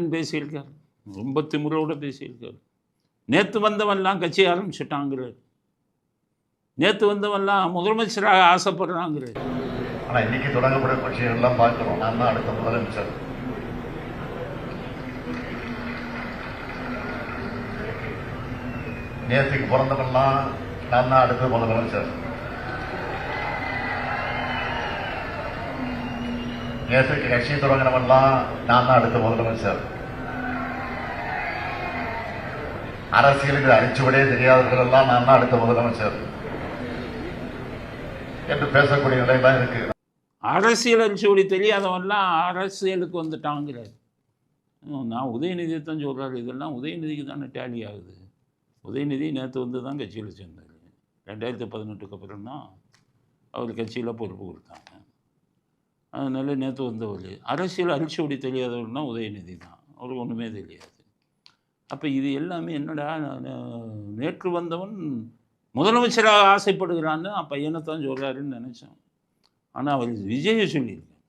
பேசியிருக்காரு. ரொம்ப திமுறோடு பேசியிருக்கார். நேற்று வந்தவன்லாம் கட்சி ஆரம்பிச்சிட்டாங்கிறார். நேற்று வந்தவன்லாம் முதலமைச்சராக ஆசைப்படுறாங்கிறார். ஆனா இன்னைக்கு தொடங்கப்படும் கட்சிகள் எல்லாம் நான் தான் அடுத்த முதலமைச்சர். நேற்றுக்கு பிறந்தவன்லாம் நான் தான் அடுத்த முதலமைச்சர். நேற்றுக்கு கட்சி தொடங்கினவன்லாம் நான் தான் அடுத்த முதலமைச்சர். அரசியலுக்கு அழிச்சுவிடே தெரியாதவர்கள் எல்லாம் நான் அடுத்த முதலமைச்சர். என்று பேசக்கூடிய நிலையெல்லாம் இருக்கு. அரசியல் அழிச்சுவடி தெரியாதவன்லாம் அரசியலுக்கு வந்துட்டாங்கிறார். நான் உதயநிதியை தான் சொல்கிறாரு இதெல்லாம் உதயநிதிக்கு தானே டேலி ஆகுது. உதயநிதி நேற்று வந்து தான் கட்சியில் சேர்ந்தார். ரெண்டாயிரத்தி பதினெட்டுக்கு அப்புறம் தான் அவர் கட்சியில் பொறுப்பு கொடுத்தாங்க. அதனால நேற்று வந்தவர். அரசியல் அரிசியோடி தெரியாதவர்னா உதயநிதி தான். அவருக்கு ஒன்றுமே தெரியாது. அப்போ இது எல்லாமே என்னடா நான் நேற்று வந்தவன் முதலமைச்சராக ஆசைப்படுகிறான்னு பையனை தான் சொல்கிறாருன்னு நினச்சேன். ஆனால் அவர் விஜயை சொல்லியிருக்கேன்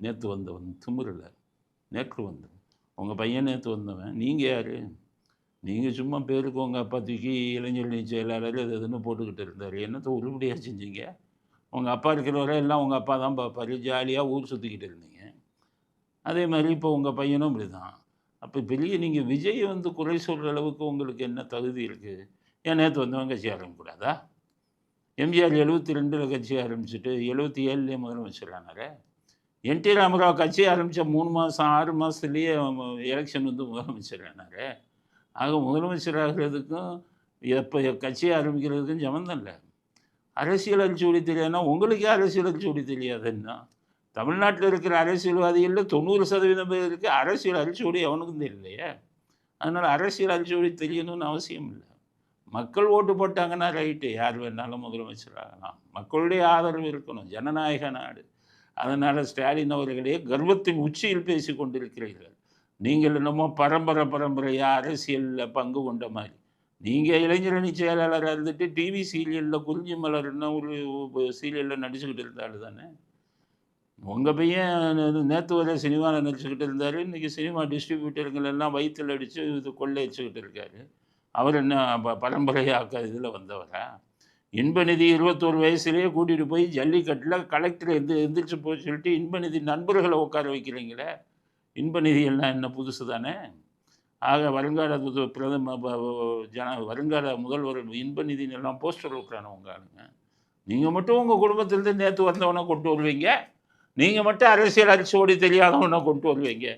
நேற்று வந்தவன் திமிரில் நேற்று வந்தவன். உங்கள் பையன் நேற்று வந்தவன். நீங்கள் யார்? நீங்கள் சும்மா பேருக்கு உங்கள் அப்பா தூக்கி இளைஞர் செயலாளர் அது இதுன்னு போட்டுக்கிட்டு இருந்தார். என்னத்தை உருப்படியாக செஞ்சீங்க? உங்கள் அப்பா இருக்கிறவரை எல்லாம் உங்கள் அப்பா தான் பார்ப்பார். ஜாலியாக ஊர் சுற்றிக்கிட்டு இருந்தீங்க. அதே மாதிரி இப்போ உங்கள் பையனும் இப்படி தான் அப்போ பெரிய நீங்கள் விஜய் வந்து குறை சொல்கிற அளவுக்கு உங்களுக்கு என்ன தகுதி இருக்குது ஏன் நேற்று வந்தவன் கட்சி ஆரம்பிக்கூடாதா எம்ஜிஆர் எழுபத்தி ரெண்டில் கட்சி ஆரம்பிச்சுட்டு எழுபத்தி ஏழுலேயே முதலமைச்சரானாரு என் டி ராமராவ் கட்சி ஆரம்பித்த மூணு மாதம் ஆறு மாதத்துலேயே எலெக்ஷன் வந்து முதலமைச்சரானாரு. ஆக முதலமைச்சராகிறதுக்கும் எப்போ கட்சி ஆரம்பிக்கிறதுக்கும் சம்மந்தம் இல்லை. அரசியல் அரிச்சூடி தெரியாதுன்னா உங்களுக்கே அரசியல் அரிச்சூடி தெரியாதுன்னா தமிழ்நாட்டில் இருக்கிற அரசியல்வாதிகளில் தொண்ணூறு சதவீதம் பேருக்கு அரசியல் அரிச்சூடி அவனுக்கும் தெரியலையே. அதனால் அரசியல் அரிச்சூடி தெரியணும்னு அவசியம் இல்லை. மக்கள் ஓட்டு போட்டாங்கன்னா ரைட்டு யார் வேணாலும் முதலமைச்சர் ஆகலாம். மக்களுடைய ஆதரவு இருக்கணும். ஜனநாயக நாடு. அதனால் ஸ்டாலின் அவர்களே கர்வத்தின் உச்சியில் பேசி கொண்டிருக்கிறீர்கள். நீங்கள் என்னமோ பரம்பரை பரம்பரையாக அரசியலில் பங்கு கொண்ட மாதிரி. நீங்கள் இளைஞரணி செயலாளராக இருந்துட்டு டிவி சீரியலில் குறிஞ்சி மலர்னு ஒரு சீரியலில் நடிச்சுக்கிட்டு இருந்தாலும் தானே உங்கள் பையன் நேற்று வரை சினிமா நினச்சிக்கிட்டு இருந்தார். இன்றைக்கி சினிமா டிஸ்ட்ரிபியூட்டருங்களெல்லாம் வயிற்றில் அடித்து இது கொள்ளையடிச்சுக்கிட்டு இருக்காரு. அவர் என்ன ப- பரம்பரையாக்க இதில் வந்தவரா? இன்பநிதி இருபத்தோரு வயசுலேயே கூட்டிகிட்டு போய் ஜல்லிக்கட்டில் கலெக்டர் எந்த எந்திரிச்சு போய் சொல்லிட்டு இன்பநிதி நண்பர்களை உட்கார வைக்கிறீங்களே? இன்பநிதி எல்லாம் என்ன? புதுசு தானே? ஆக வருங்கால புது- பிரதம ஜன வருங்கால முதல்வர் இன்பநிதினெல்லாம் எல்லாம் போஸ்டர் உங்க ஆளுங்க. நீங்கள் மட்டும் உங்கள் குடும்பத்திலேருந்து நேற்று வந்தவனை கொண்டு வருவீங்க? நீங்கள் மட்டும் அரசியல் அரிசியோடி தெரியாதவனை கொண்டு வருவீங்க.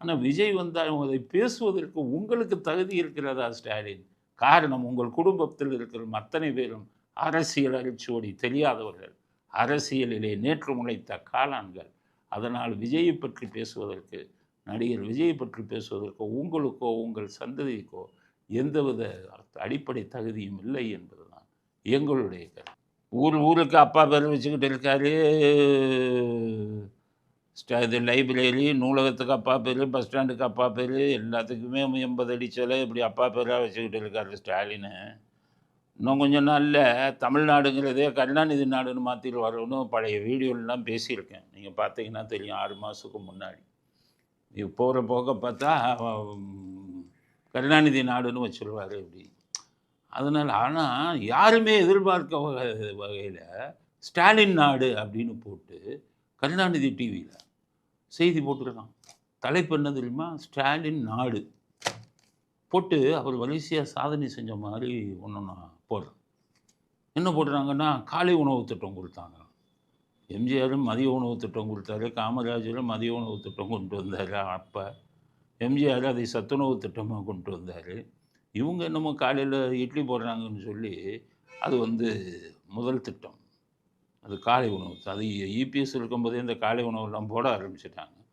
ஆனால் விஜய் வந்தால் அதை பேசுவதற்கு உங்களுக்கு தகுதி இருக்கிறதா ஸ்டாலின்? காரணம் உங்கள் குடும்பத்தில் இருக்கிற அத்தனை பேரும் அரசியல் அரிசியோடி தெரியாதவர்கள். அரசியலிலே நேற்று முளைத்த காளான்கள். அதனால் விஜயை பற்றி பேசுவதற்கு நடிகர் விஜயை பற்றி பேசுவதற்கோ உங்களுக்கோ உங்கள் சந்ததிக்கோ எந்தவித அடிப்படை தகுதியும் இல்லை என்பதுதான் எங்களுடைய கருத்து. ஊர் ஊருக்கு அப்பா பேர் வச்சுக்கிட்டு இருக்காரு. இது லைப்ரரி நூலகத்துக்கு அப்பா பேர் பஸ் ஸ்டாண்டுக்கு அப்பா பேர் எல்லாத்துக்குமே எண்பது அடி சிலை இப்படி அப்பா பேராக வச்சுக்கிட்டு இருக்காரு ஸ்டாலினு. இன்னும் கொஞ்சம் நாளில் தமிழ்நாடுங்கிறதே கருணாநிதி நாடுன்னு மாற்றிட்டு வரணும்னு பழைய வீடியோலாம் பேசியிருக்கேன். நீங்கள் பார்த்தீங்கன்னா தெரியும் ஆறு மாதத்துக்கு முன்னாடி. இது போகிற போக பார்த்தா கருணாநிதி நாடுன்னு வச்சுருவார் இப்படி. அதனால் ஆனால் யாருமே எதிர்பார்க்க வகை வகையில் ஸ்டாலின் நாடு அப்படின்னு போட்டு கருணாநிதி டிவியில் செய்தி போட்டிருக்கான். தலைப்பு என்ன தெரியுமா? ஸ்டாலின் நாடு. போட்டு அவர் வரிசையாக சாதனை செஞ்ச மாதிரி ஒன்று நான் போடுறேன். என்ன போடுறாங்கன்னா காலை உணவு திட்டம் கொடுத்தாங்க. எம்ஜிஆரும் மதிய உணவு திட்டம் கொடுத்தாரு காமராஜரும் மதிய உணவு திட்டம் கொண்டு வந்தார். அப்போ எம்ஜிஆர் அதை சத்துணவு திட்டமாக கொண்டு வந்தார். இவங்க என்னமோ காலையில் இட்லி போடுறாங்கன்னு சொல்லி அது வந்து முதல் திட்டம். அது காலை உணவு. அது இபிஎஸ் இருக்கும்போதே இந்த காலை உணவுலாம் போட ஆரம்பிச்சிட்டாங்க.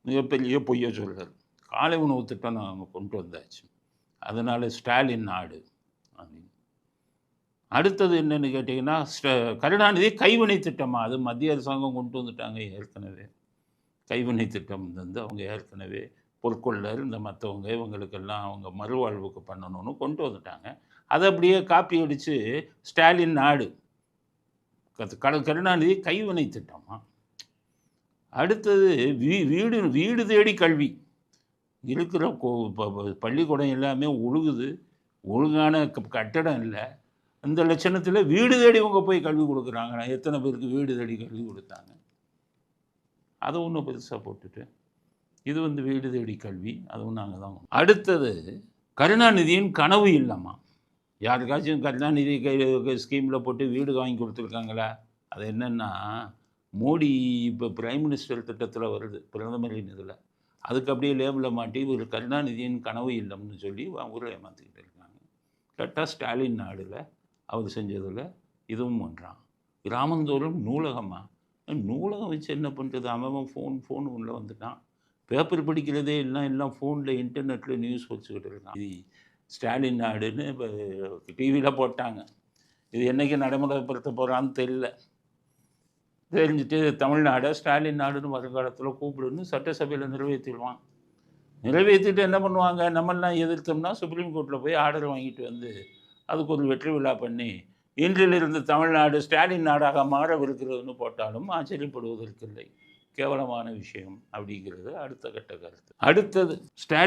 மிகப்பெரிய பொய்ய சொல்கிறார் காலை உணவு திட்டம் நாங்கள் கொண்டு வந்தாச்சு. அதனால் ஸ்டாலின் நாடு அப்படின்னு. அடுத்தது என்னென்னு கேட்டிங்கன்னா ஸ்ட- கருணாநிதி கைவினை திட்டமாக அது மத்திய அரசாங்கம் கொண்டு வந்துட்டாங்க ஏற்கனவே. கைவினை திட்டம் வந்து அவங்க ஏற்கனவே பொற்கொள்ளர் இந்த மற்றவங்க இவங்களுக்கெல்லாம் அவங்க மறுவாழ்வுக்கு பண்ணணும்னு கொண்டு வந்துட்டாங்க. அதை அப்படியே காப்பி அடித்து ஸ்டாலின் நாடு. கத்து- கரு கருணாநிதி கைவினை திட்டமா? அடுத்தது வீ வீடு வீடு தேடி கல்வி. இருக்கிற கோ பள்ளிக்கூடம் எல்லாமே ஒழுகுது. ஒழுங்கான கட்டடம் இல்லை. அந்த லட்சணத்தில் வீடு தேடி இவங்க போய் கல்வி கொடுக்குறாங்க. எத்தனை பேருக்கு வீடு தேடி கல்வி கொடுத்தாங்க? அதை ஒன்றும் பெருசாக போட்டுட்டு இது வந்து வீடு தேடி கல்வி அதுவும் நாங்கள் தான் அடுத்தது கருணாநிதியின் கனவு இல்லைம்மா. யாருக்காச்சும் கருணாநிதி ஸ்கீமில் போட்டு வீடு வாங்கி கொடுத்துருக்காங்களா? அது என்னென்னா மோடி இப்போ பிரைம் மினிஸ்டர் திட்டத்தில் வருது பிரதமரின் இதில். அதுக்கு அப்படியே லேபில் மாட்டி ஒரு கருணாநிதியின் கனவு இல்லம்னு சொல்லி ஊரில் ஏமாற்றிக்கிட்டு இருக்காங்க. கேட்டால் ஸ்டாலின் நாடில் அவர் செஞ்சதில் இதுவும் பண்ணுறான் கிராமந்தோறும் நூலகமாக நூலகம் வச்சு என்ன பண்ணுறது அவன் ஃபோன் ஃபோன் உள்ளே வந்துட்டான். பேப்பர் படிக்கிறதே எல்லாம் எல்லாம் ஃபோனில் இன்டர்நெட்டில் நியூஸ் வச்சுக்கிட்டு இருக்கான். இது ஸ்டாலின் நாடுன்னு இப்போ டிவியில் போட்டாங்க. இது என்றைக்கு நடைமுறைப்படுத்த போகிறான்னு தெரியல. தெரிஞ்சுட்டு தமிழ்நாடை ஸ்டாலின் நாடுன்னு வருங்காலத்தில் கூப்பிடுன்னு சட்டசபையில் நிறைவேற்றிடுவான். நிறைவேற்றிட்டு என்ன பண்ணுவாங்க? நம்மெல்லாம் எதிர்த்தோம்னா சுப்ரீம் கோர்ட்டில் போய் ஆர்டர் வாங்கிட்டு வந்து அதுக்கு ஒரு வெற்றி விழா பண்ணி இன்றிலிருந்து தமிழ்நாடு ஸ்டாலின் நாடாக மாறவிருக்கிறதுன்னு போட்டாலும் ஆச்சரியப்படுவதற்கில்லை கேவலமான விஷயம் அப்படிங்கிறது அடுத்த கட்ட கருத்து. அடுத்தது ஸ்டாட்